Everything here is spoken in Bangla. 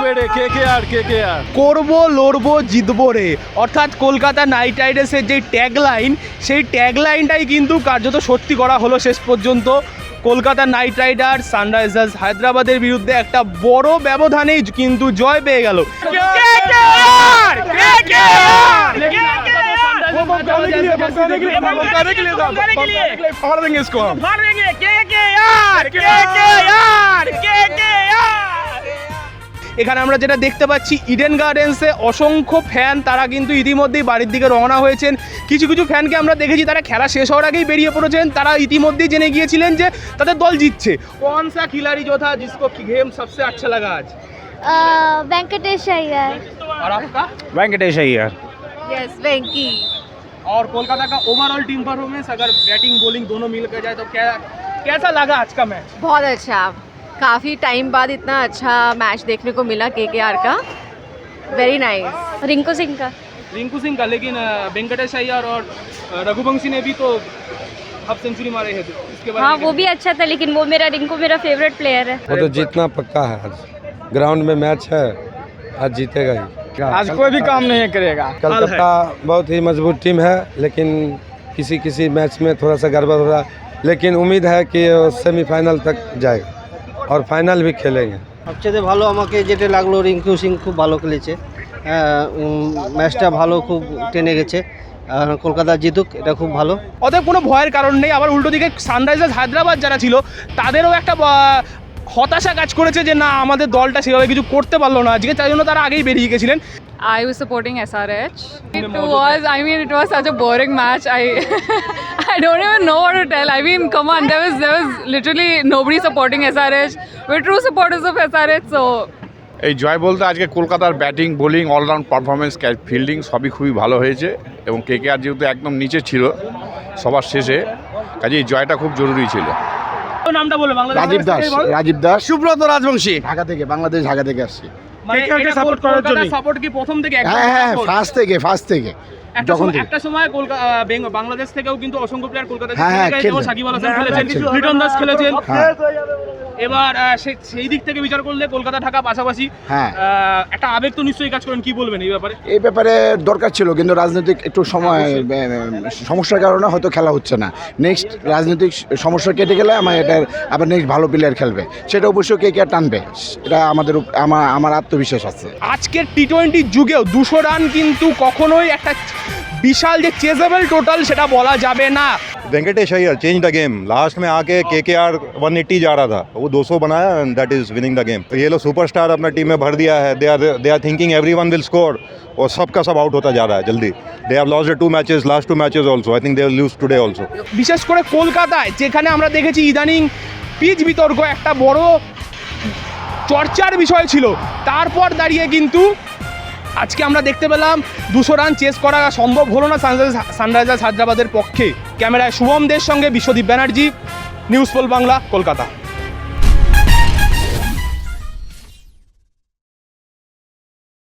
বেড়ে কে কে আর কে কে আর করবো লড়বো জিতবো রে অর্থাৎ কলকাতা নাইট রাইডার্সের যে ট্যাগ লাইন সেই ট্যাগ লাইনটাই কিন্তু কার্যত সত্যি করা হলো শেষ পর্যন্ত কলকাতা নাইট রাইডার্স সানরাইজার্স হায়দ্রাবাদের বিরুদ্ধে একটা বড় ব্যবধানেই কিন্তু জয় পেয়ে গেল मार देंगे इसको हम এখানে আমরা যেটা দেখতে পাচ্ছি ইডেন গার্ডেন্সে অসংখ্য ফ্যান তারা কিন্তু ইতিমধ্যেই বাড়ির দিকে রওনা হয়েছেন কিছু কিছু ফ্যানকে আমরা দেখেছি তারা খেলা শেষ হওয়ার আগেই বেরিয়ে পড়েছেন তারা ইতিমধ্যেই জেনে গিয়েছিলেন যে তাদের দল জিতছে কোন সা খিলাড়ি जो था जिसको गेम सबसे अच्छा लगा आज अ, वेंकटेश अय्यर और आपका वेंकटेश अय्यर यस वेंकी और कोलकाता का ओवरऑल टीम परफॉर्मेंस अगर बैटिंग बॉलिंग दोनों मिल कर जाए तो क्या कैसा लगा आज का मैच बहुत अच्छा काफ़ी टाइम बाद इतना अच्छा मैच देखने को मिला के के। आर का वेरी नाइस रिंकू सिंह का। रिंकू सिंह का लेकिन वेंकटेश अय्यर और रघुवंशी ने भी तो हाफ़ सेंचुरी मारे हैं इसके बारे हाँ वो भी अच्छा था लेकिन वो मेरा रिंकू मेरा फेवरेट प्लेयर है। वो तो जीतना पक्का है आज। ग्राउंड में मैच है आज जीतेगा ही। आज कोई भी काम नहीं करेगा। कलकत्ता बहुत ही मज़बूत टीम है लेकिन किसी किसी मैच में थोड़ा सा गड़बड़ हो रहा लेकिन उम्मीद है कि सेमीफाइनल तक जाएगा। और फाइनल भी खेलेंगे সবচেয়ে ভালো আমাকে যেটা লাগলো রিঙ্কু সিং খুব ভালো খেলেছে হ্যাঁ, উম, ম্যাচটা ভালো খুব টেনে গেছে আর কলকাতা জিতুক এটা খুব ভালো অতএব কোনো ভয়ের কারণ নেই আবার উল্টো দিকে সানরাইজার্স হায়দ্রাবাদ যারা ছিল তাদেরও একটা বা- হতাশা কাজ করেছে যে না আমাদের দলটা সেভাবে কিছু করতে পারলো না আজকে তাই জন্য তারা আগেই বেরিয়ে গেছিলেন I was supporting SRH. It was, I mean, it was such a boring match. I, I don't even know what to tell. I mean, come on, there was there was literally nobody supporting SRH. We're true supporters of SRH, so. এই জয় বলতে আজকে কলকাতার batting bowling all round performance fielding সবই খুবই ভালো হয়েছে এবং কে কে আর যেহেতু একদম নিচে ছিল সবার শেষে কাজে এই জয়টা খুব জরুরি ছিল। নামটা বলে বাংলাদেশ রাজীব দাস রাজীব দাস। সুব্রত রাজবংশী। ঢাকা থেকে বাংলাদেশ ঢাকা থেকে আসছি। মানে KKR কে support করার জন্যই। সাপোর্ট কি প্রথম থেকে হ্যাঁ হ্যাঁ ফার্স্ট থেকে ফার্স্ট থেকে। যখন একটা সময় কলকাতা বাংলাদেশ থেকেও কিন্তু অসংখ্য প্লেয়ার কলকাতা হ্যাঁ, হ্যাঁ, যেমন সাকিব আল হাসান খেলেছেন। খেলতেন। দাস খেলেছেন। হ্যাঁ। এবার সেই দিক থেকে বিচার করলে কলকাতা ঢাকা পাশাপাশি হ্যাঁ। একটা আবেগ তো নিশ্চয়ই কাজ করেন। কি বলবেন এই ব্যাপারে? এই ব্যাপারে দরকার ছিল কিন্তু রাজনৈতিক একটু সময় সমস্যার কারণে হয়তো খেলা হচ্ছে না। নেক্সট রাজনৈতিক সমস্যা কেটে গেলে আমার এটার আবার নেক্সট ভালো প্লেয়ার খেলবে। সেটা অবশ্যই কে কে টানবে এটা আমাদের আমার আমার আত্মবিশ্বাস আছে। আজকের টি টোয়েন্টি যুগেও দুশো রান কিন্তু কখনোই একটা বিশাল যে চেজেবল টোটাল সেটা বলা যাবে না Venkatesh Iyer change the game last में आके के के आर वन एट्टी जा रहा था वो 200 बनाया and that is winning the game ये लोग सुपरस्टार अपना टीम में भर दिया है they are they are thinking everyone will score और सबका सब आउट होता जा रहा है जल्दी they have lost two matches last two matches also I think they lose today also বিশেষ করে কলকাতায় যেখানে আমরা দেখেছি ইদানিং পিচ বিতর্ক একটা বড় চর্চার বিষয় ছিল তারপর দাঁড়িয়ে কিন্তু আজকে আমরা দেখতে পেলাম দুশো রান চেস করা সম্ভব হলো না সানরাইজার্স সানরাইজার্স হায়দ্রাবাদের পক্ষে। ক্যামেরায় শুভম দের সঙ্গে বিশ্বদীপ ব্যানার্জি, নিউজ পোল বাংলা, কলকাতা।